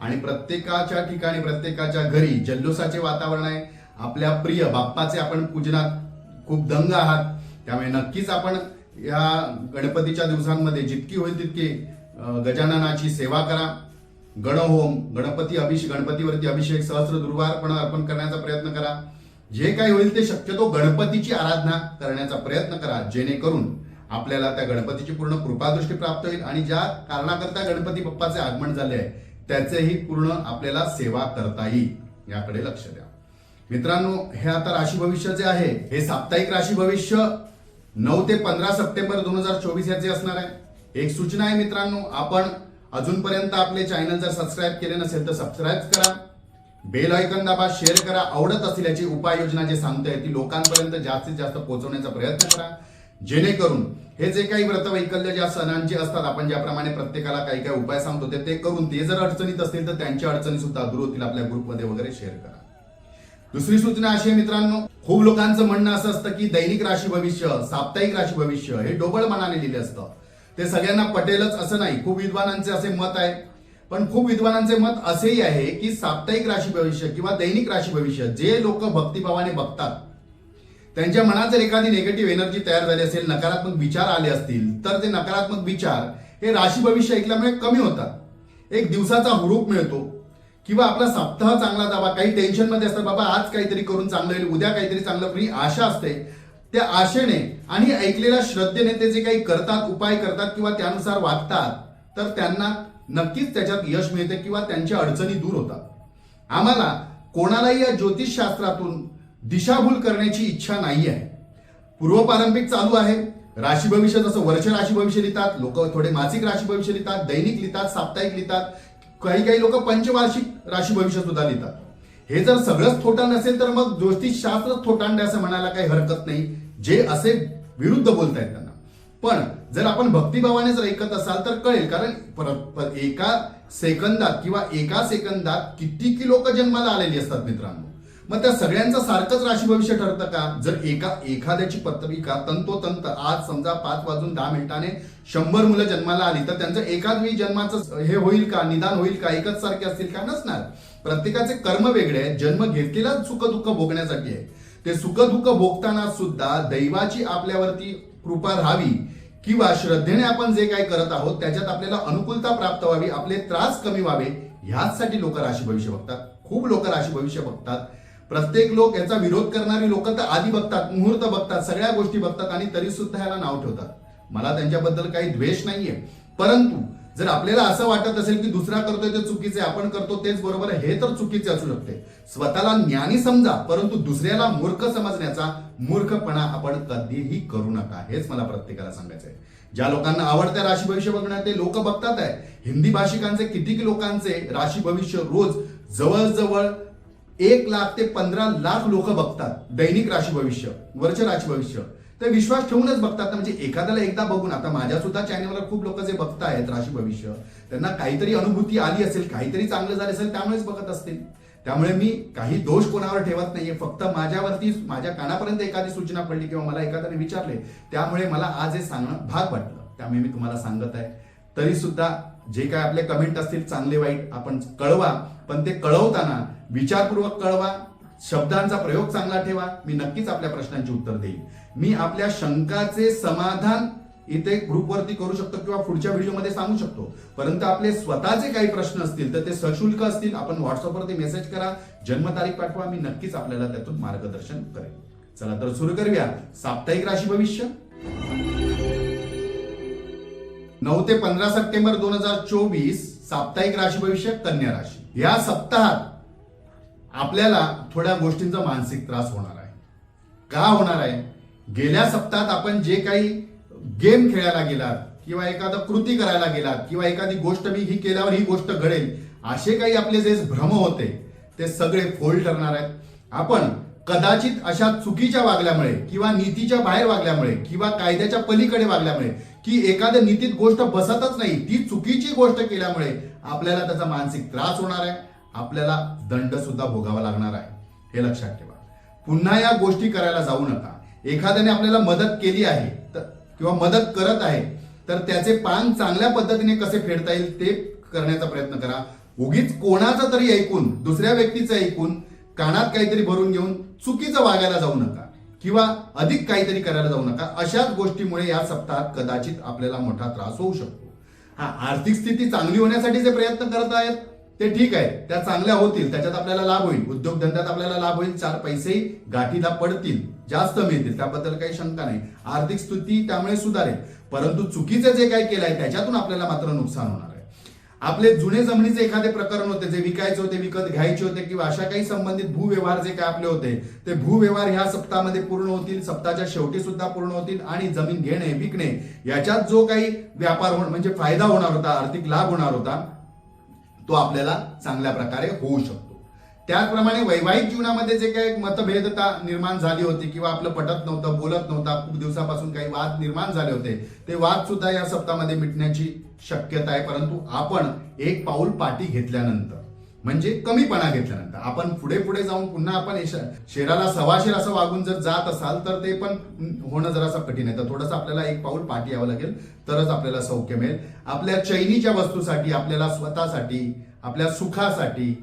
आणि प्रत्येकाच्या ठिकाणी प्रत्येकाच्या घरी जल्लोषाचे वातावरण आहे. आपल्या प्रिय बाप्पाचे आपण पूजनात खूप दंग आहात. त्यामुळे नक्कीच आपण या गणपतीच्या दिवसांमध्ये जितकी होईल तितकी गजाननाची सेवा करा. गणहोम गणपती अभिषेक गणपतीवरती अभिषेक सहस्र दुर्वारपण अर्पण करण्याचा प्रयत्न करा. जे काही होईल ते शक्यतो गणपतीची आराधना करण्याचा प्रयत्न करा. जेणेकरून आपल्याला त्या गणपतीची पूर्ण कृपादृष्टी प्राप्त होईल आणि ज्या कारणाकरता गणपती बाप्पाचे आगमन झाले आहे त्याचेही पूर्ण आपल्याला सेवा करता येईल याकडे लक्ष द्या. मित्रांनो हे आता राशी भविष्य जे आहे हे साप्ताहिक राशी भविष्य नऊ ते पंधरा सप्टेंबर दोन हजार चोवीस याचे असणार आहे. एक सूचना आहे मित्रांनो आपण अजूनपर्यंत आपले चॅनल जर सबस्क्राईब केले नसेल तर सबस्क्राईब करा. बेल आयकन दाबा शेअर करा. आवडत असल्याची उपाययोजना जे सांगता ती लोकांपर्यंत जास्तीत जास्त पोहोचवण्याचा प्रयत्न करा. जेणेकरून हे जे काही व्रत वैकल्य ज्या सणांची असतात आपण ज्याप्रमाणे प्रत्येकाला काही काही उपाय सांगतो ते ते करून ते जर अडचणीत असतील तर त्यांच्या अडचणी सुद्धा दूर होतील. आपल्या ग्रुपमध्ये वगैरे शेअर करा. दुसरी सूचना अशी आहे मित्रांनो खूप लोकांचं म्हणणं असं असतं की दैनिक राशी भविष्य साप्ताहिक राशी भविष्य हे डोबळ मनाने लिहिले असतं. ते सगळ्यांना पटेलच असं नाही खूप विद्वानांचे असे मत आहे. पण खूप विद्वानांचे मत असेही आहे की साप्ताहिक राशी भविष्य किंवा दैनिक राशी भविष्य जे लोक भक्तिभावाने बघतात त्यांच्या मनात जर एखादी निगेटिव्ह एनर्जी तयार झाली असेल नकारात्मक विचार आले असतील तर ते नकारात्मक विचार हे राशी भविष्य ऐकल्यामुळे कमी होतात. एक दिवसाचा हुरूप मिळतो. किंवा आपला सप्ताह चांगला जावा काही टेन्शनमध्ये असतात बाबा आज काहीतरी करून चांगलं होईल उद्या काहीतरी चांगलं होईल आशा असते. त्या आशेने आणि ऐकलेल्या श्रद्धेने ते जे काही करतात उपाय करतात किंवा त्यानुसार वागतात तर त्यांना नक्कीच त्याच्यात यश मिळते किंवा त्यांच्या अडचणी दूर होतात. आम्हाला कोणालाही या ज्योतिषशास्त्रातून दिशाभूल करण्याची इच्छा नाही आहे पूर्वपारंपरिक चालू आहे. राशी भविष्य जसं वर्ष राशी भविष्य लिहितात लोक थोडे मासिक राशी भविष्य लिहितात दैनिक लिहितात साप्ताहिक लिहितात काही काही लोक पंचवार्षिक राशी भविष्य सुद्धा लिहितात. हे जर सगळंच थोटा नसेल तर मग ज्योतिषशास्त्र थोटांडे असं म्हणायला काही हरकत नाही. जे असे विरुद्ध बोलतायत त्यांना. पण जर आपण भक्तिभावाने जर ऐकत असाल तर कळेल कारण पर- एका सेकंदात किंवा एका सेकंदात किती लोक जन्माला आलेली असतात मित्रांनो? मग त्या सगळ्यांचं सारखंच राशी भविष्य ठरतं का? जर एका एखाद्याची पत्रिका तंतोतंत आज समजा पाच वाजून दहा मिनिटाने शंभर मुलं जन्माला आली तर त्यांचं एकाच वेळी जन्माचं हे होईल का? निदान होईल का? एकच सारखे असतील का? नसणार. प्रत्येकाचे कर्म वेगळे आहेत. जन्म घेतलेला सुखदुःख भोगण्यासाठी आहे ते सुखदुःख भोगताना सुद्धा दैवाची आपल्यावरती कृपा राहावी किंवा श्रद्धेने आपण जे काही करत आहोत त्याच्यात आपल्याला अनुकूलता प्राप्त व्हावी आपले त्रास कमी व्हावे ह्याचसाठी लोक राशी भविष्य बघतात. खूप लोक राशी भविष्य बघतात. प्रत्येक लोक याचा विरोध करणारी लोक तर आधी बघतात मुहूर्त बघतात सगळ्या गोष्टी बघतात आणि तरी सुद्धा याला नाव ठेवतात. मला त्यांच्याबद्दल काही द्वेष नाहीये. परंतु जर आपल्याला असं वाटत असेल की दुसरा करतोय ते चुकीचे आपण करतो तेच बरोबर आहे हे तर चुकीचे असू शकते. स्वतःला ज्ञानी समजा परंतु दुसऱ्याला मूर्ख समजण्याचा मूर्खपणा आपण कधीही करू नका हेच मला प्रत्येकाला सांगायचं आहे ज्या लोकांना आवडत्या राशी भविष्य बघण्यात ते लोक बघतात आहे हिंदी भाषिकांचे किती लोकांचे राशी भविष्य रोज जवळजवळ एक लाख ते पंधरा लाख लोक बघतात दैनिक राशी भविष्य वर्ष राशी भविष्य. ते विश्वास ठेवूनच बघतात ना म्हणजे एखाद्याला एकदा बघून आता माझ्या सुद्धा चॅनलवर खूप लोक जे बघतायत राशी भविष्य त्यांना काहीतरी अनुभूती आली असेल काहीतरी चांगलं झालं असेल त्यामुळेच बघत असतील. त्यामुळे मी काही दोष कोणावर ठेवत नाहीये फक्त माझ्यावरती माझ्या कानापर्यंत एखादी सूचना पडली किंवा मला एखाद्याने विचारले त्यामुळे मला आज हे सांगणं भाग वाटलं. त्यामुळे मी तुम्हाला सांगत आहे. तरी सुद्धा जे काय आपले कमेंट असतील चांगले वाईट आपण कळवा. पण ते कळवताना विचारपूर्वक कळवा. शब्दांचा प्रयोग चांगला ठेवा. मी नक्कीच आपल्या प्रश्नांची उत्तर देईन. मी आपल्या शंकाचे समाधान इथे ग्रुपवरती करू शकतो किंवा पुढच्या व्हिडिओमध्ये सांगू शकतो. परंतु आपले स्वतःचे काही प्रश्न असतील तर ते सशुल्क असतील. आपण व्हॉट्सअपवरती मेसेज करा. जन्मतारीख पाठवा. मी नक्कीच आपल्याला त्यातून मार्गदर्शन करेन. चला तर सुरू करूया. साप्ताहिक राशी भविष्य. नऊ ते पंधरा सप्टेंबर दोन हजार चोवीस साप्ताहिक राशी भविष्य कन्या राशी. या सप्ताहात आपल्याला थोड्या गोष्टींचा मानसिक त्रास होणार आहे. का होणार आहे? गेल्या सप्ताहात आपण जे काही गेम खेळायला गेलात किंवा एखादा कृती करायला गेलात किंवा एखादी गोष्ट मी ही केल्यावर ही गोष्ट घडेल असे काही आपले जे भ्रम होते ते सगळे फोल ठरणार आहेत. आपण कदाचित अशा चुकीच्या वागल्यामुळे किंवा नीतीच्या बाहेर वागल्यामुळे किंवा कायद्याच्या पलीकडे वागल्यामुळे की एखाद्या नीतीत गोष्ट बसतच नाही ती चुकीची गोष्ट केल्यामुळे आपल्याला त्याचा मानसिक त्रास होणार आहे. आपल्याला दंड सुद्धा भोगावा लागणार आहे. हे लक्षात ठेवा. पुन्हा या गोष्टी करायला जाऊ नका. एखाद्याने आपल्याला मदत केली आहे तर किंवा मदत करत आहे तर त्याचे पान चांगल्या पद्धतीने कसे फेडता येईल ते करण्याचा प्रयत्न करा. उगीच कोणाचं तरी ऐकून दुसऱ्या व्यक्तीचं ऐकून कानात काहीतरी भरून घेऊन चुकीचं वागायला जाऊ नका किंवा अधिक काहीतरी करायला जाऊ नका. अशाच गोष्टीमुळे या सप्ताहात कदाचित आपल्याला मोठा त्रास होऊ शकतो. हा आर्थिक स्थिती चांगली होण्यासाठी जे प्रयत्न करत आहेत ते ठीक आहे. त्या चांगल्या होतील त्याच्यात आपल्याला लाभ होईल. उद्योगधंद्यात आपल्याला लाभ होईल चार पैसे गाठीला पडतील जास्त मिळतील. त्याबद्दल काही शंका नाही. आर्थिक स्थिती त्यामुळे सुधारेल. परंतु चुकीचं जे काही केलंय त्याच्यातून आपल्याला मात्र नुकसान होणार आपले जुने जमिनीचे एखादे प्रकरण होते जे विकायचे होते विकत घ्यायचे होते किंवा अशा काही संबंधित भूव्यवहार जे काय आपले होते ते भूव्यवहार ह्या सप्ताहामध्ये पूर्ण होतील सप्ताहाच्या शेवटी सुद्धा पूर्ण होतील आणि जमीन घेणे विकणे याच्यात जो काही व्यापार होणार म्हणजे फायदा होणार होता आर्थिक लाभ होणार होता तो आपल्याला चांगल्या प्रकारे होऊ शकतो. त्याचप्रमाणे वैवाहिक जीवनामध्ये जे काही मतभेदता निर्माण झाली होती किंवा आपलं पटत नव्हतं बोलत नव्हता खूप दिवसापासून काही वाद निर्माण झाले होते ते वाद सुद्धा या सप्ताहामध्ये मिटण्याची शक्यता आहे. परंतु आपण एक पाऊल पाठी घेतल्यानंतर म्हणजे कमीपणा घेतल्यानंतर आपण पुढे पुढे जाऊन पुन्हा आपण शेराला सवाशेर असं वागून जर जात असाल तर ते पण होणं जरासं कठीण आहे. तर थोडंसं आपल्याला एक पाऊल पाठी यावं लागेल तरच आपल्याला सौख्य मिळेल. आपल्या चैनीच्या वस्तूसाठी आपल्याला स्वतःसाठी आपल्या सुखासाठी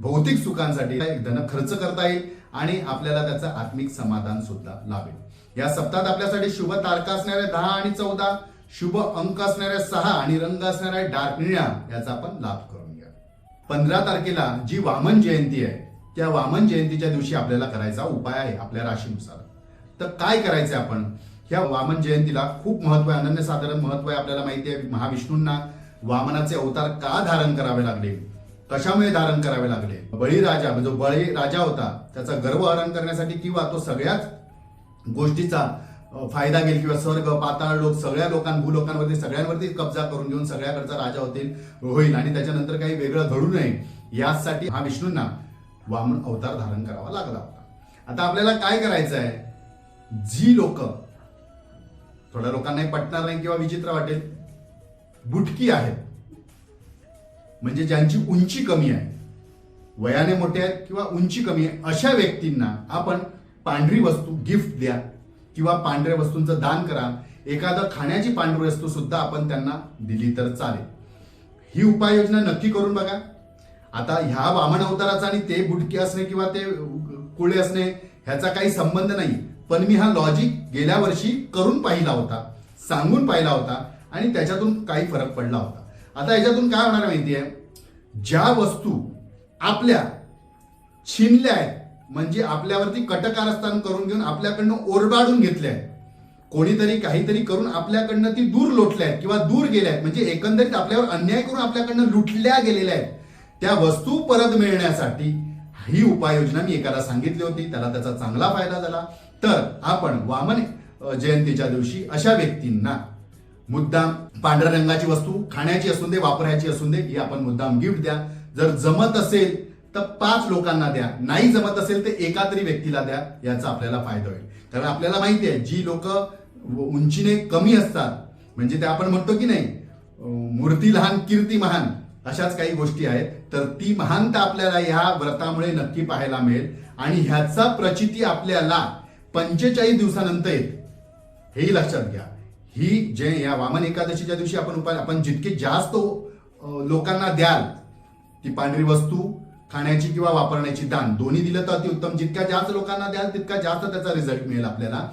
भौतिक सुखांसाठी एक धन खर्च करता येईल आणि आपल्याला त्याचं आत्मिक समाधान सुद्धा लाभेल. या सप्ताहात आपल्यासाठी शुभ तारखा असणाऱ्या दहा आणि चौदा शुभ अंक असणाऱ्या सहा आणि रंग असणाऱ्या डार्क निळ्या याचा आपण लाभ करून घ्या. पंधरा तारखेला जी वामन जयंती आहे त्या वामन जयंतीच्या दिवशी आपल्याला करायचा उपाय आहे आपल्या राशीनुसार. तर काय करायचं आपण? ह्या वामन जयंतीला खूप महत्त्व आहे अनन्यसाधारण महत्त्व आहे आपल्याला माहिती आहे महाविष्णूंना. वामनाचे अवतार का धारण करावे लागले? कशामुळे धारण करावे लागले? बळीराजा म्हणजे जो बळी राजा होता. त्याचा गर्व हरण करण्यासाठी किंवा तो सगळ्याच गोष्टीचा फायदा घेईल किंवा स्वर्ग पाताळ लोक सगळ्या लोकां भूलोकांवरती सगळ्यांवरती कब्जा करून घेऊन सगळ्याकडचा राजा होतील होईल. आणि त्याच्यानंतर काही वेगळं घडू नये यासाठी हा विष्णूंना वामन अवतार धारण करावा लागला होता. आता आपल्याला काय करायचं आहे जी लोक थोड्या लोकांनाही पटणार नाही किंवा विचित्र वाटेल बुटकी आहेत. म्हणजे ज्यांची उंची कमी आहे वयाने मोठे आहेत किंवा उंची कमी आहे अशा व्यक्तींना आपण पांढरी वस्तू गिफ्ट द्या किंवा पांढऱ्या वस्तूंचं दान करा. एखादं खाण्याची पांढरी वस्तू सुद्धा आपण त्यांना दिली तर चालेल. ही उपाययोजना नक्की करून बघा. आता ह्या वामन अवताराचा आणि ते बुटके असणे किंवा ते कुळे असणे ह्याचा काही संबंध नाही. पण मी हा लॉजिक गेल्या वर्षी करून पाहिला होता सांगून पाहिला होता आणि त्याच्यातून काही फरक पडला होता. आता याच्यातून काय होणार माहिती आहे ज्या वस्तू आपल्या छिनल्या आहेत म्हणजे आपल्यावरती कटकारस्थान करून घेऊन आपल्याकडनं ओरबाडून घेतल्या आहेत कोणीतरी काहीतरी करून आपल्याकडनं ती दूर लोटल्या आहेत किंवा दूर गेल्या आहेत म्हणजे एकंदरीत आपल्यावर अन्याय करून आपल्याकडनं लुटल्या गेलेल्या आहेत त्या वस्तू परत मिळण्यासाठी ही उपाययोजना मी एकाला सांगितली होती त्याला त्याचा चांगला फायदा झाला. तर आपण वामन जयंतीच्या दिवशी अशा व्यक्तींना मुद्दाम पांढऱ्या रंगाची वस्तू खाण्याची असून दे वापरायची असून दे ही आपण मुद्दाम गिफ्ट द्या. जर जमत असेल तर पाच लोकांना द्या. नाही जमत असेल तर एका तरी व्यक्तीला द्या. याचा आपल्याला फायदा होईल. कारण आपल्याला माहिती आहे जी लोक उंचीने कमी असतात म्हणजे ते आपण म्हणतो की नाही मूर्ती लहान कीर्ती महान अशाच काही गोष्टी आहेत. तर ती महानता आपल्याला ह्या व्रतामुळे नक्की पाहायला मिळेल. आणि ह्याचा प्रचिती आपल्याला पंचेचाळीस दिवसानंतर येते हेही लक्षात घ्या. ही जे या वामन एकादशीच्या दिवशी आपण उपाय आपण जितके जास्त लोकांना द्याल ती पांढरी वस्तू खाण्याची किंवा वापरण्याची दान दोन्ही दिलं तर अतिउत्तम. जितक्या जास्त लोकांना द्याल तितका जास्त त्याचा रिझल्ट मिळेल आपल्याला.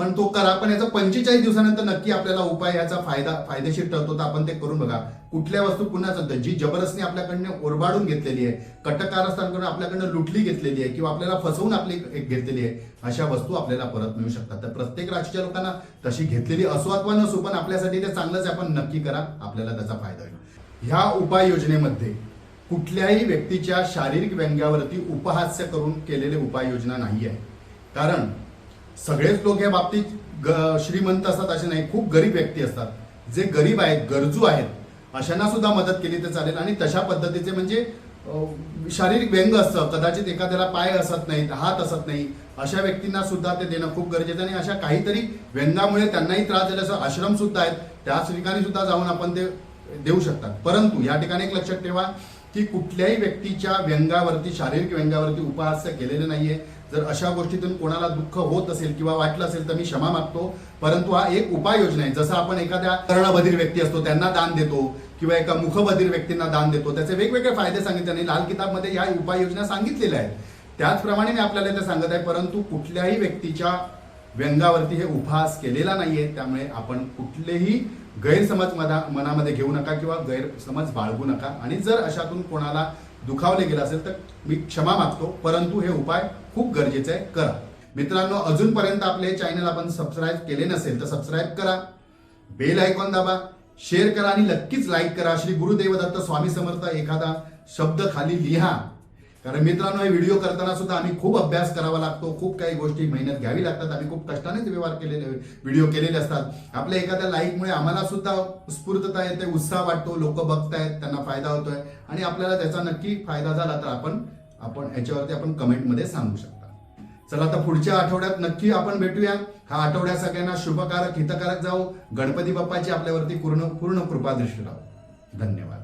पण तो करा. पण याचा पंचेचाळीस दिवसानंतर नक्की आपल्याला उपाय याचा फायदा फायदेशीर ठरतो तर आपण ते करून बघा. कुठल्या वस्तू पुन्हा सांगतो जी जबरदस्ती आपल्याकडनं ओरबाडून घेतलेली आहे कटकारस्थान करून आपल्याकडनं लुटली घेतलेली आहे किंवा आपल्याला फसवून आपली एक घेतलेली आहे अशा वस्तू आपल्याला परत मिळू शकतात. तर प्रत्येक राशीच्या लोकांना तशी घेतलेली असो अथवा नसो पण आपल्यासाठी ते चांगलंच आहे, आपण नक्की करा. आपल्याला त्याचा फायदा होईल. ह्या उपाययोजनेमध्ये कुठल्याही व्यक्तीच्या शारीरिक व्यंग्यावरती उपहास्य करून केलेले उपाययोजना नाही आहे कारण सगळेच लोक या बाबतीत ग- श्रीमंत असतात असे नाही खूप गरीब व्यक्ती असतात. जे गरीब आहेत गरजू आहेत अशांना सुद्धा मदत केली तर चालेल आणि तशा पद्धतीचे म्हणजे शारीरिक व्यंग असतं कदाचित एखाद्याला पाय असत नाहीत हात असत नाही अशा व्यक्तींना सुद्धा ते देणं खूप गरजेचं आणि अशा काहीतरी व्यंगामुळे त्यांनाही त्रास झाल्याचं आश्रम सुद्धा आहेत त्याच ठिकाणी सुद्धा जाऊन आपण ते देऊ शकतात. परंतु या ठिकाणी एक लक्षात ठेवा की कुठल्याही व्यक्तीच्या व्यंगावरती शारीरिक व्यंगावरती उपहास्य केलेले नाहीये. जर अशा गोष्टीतून कोणाला दुःख होत असेल किंवा वाटलं असेल तर मी क्षमा मागतो. परंतु हा एक उपाययोजना आहे. जसं आपण एखाद्या कर्णबधीर व्यक्ती असतो त्यांना दान देतो किंवा एका मुखबधीर व्यक्तींना दान देतो. त्याचे वेगवेगळे फायदे सांगितले आणि लाल किताबमध्ये या उपाययोजना सांगितलेल्या आहेत. त्याचप्रमाणे मी आपल्याला ते सांगत आहे परंतु कुठल्याही व्यक्तीच्या व्यंगावरती हे उपहास केलेला नाहीये. त्यामुळे आपण कुठलेही गैरसमज मना मनामध्ये घेऊ नका किंवा गैरसमज बाळगू नका. आणि जर अशातून कोणाला दुखावले गेलं असेल तर मी क्षमा मागतो. परंतु हे उपाय खूप गरजेचे आहे. करा. मित्रांनो अजूनपर्यंत आपले चॅनल आपण सबस्क्राईब केले नसेल तर सबस्क्राईब करा. बेल आयकॉन दाबा. शेअर करा आणि नक्कीच लाईक करा. श्री गुरुदेवदत्त स्वामी समर्थ एखादा शब्द खाली लिहा. कारण मित्रांनो हे व्हिडिओ करताना सुद्धा आम्ही खूप अभ्यास करावा लागतो. खूप काही गोष्टी मेहनत घ्यावी लागतात. आम्ही खूप कष्टानेच व्यवहार केलेले व्हिडिओ केलेले असतात. आपल्या एखाद्या लाईकमुळे आम्हाला सुद्धा स्फूर्तता येते उत्साह वाटतो. लोक बघतायत त्यांना फायदा होतोय. आणि आपल्याला त्याचा नक्की फायदा झाला तर आपण आपण याच्यावरती आपण कमेंटमध्ये सांगू शकता. चला आता पुढच्या आठवड्यात नक्की आपण भेटूया. हा आठवड्या सगळ्यांना शुभकारक हितकारक जाऊ गणपती बाप्पाची आपल्यावरती पूर्ण पूर्ण कृपा दृष्टी राहू धन्यवाद.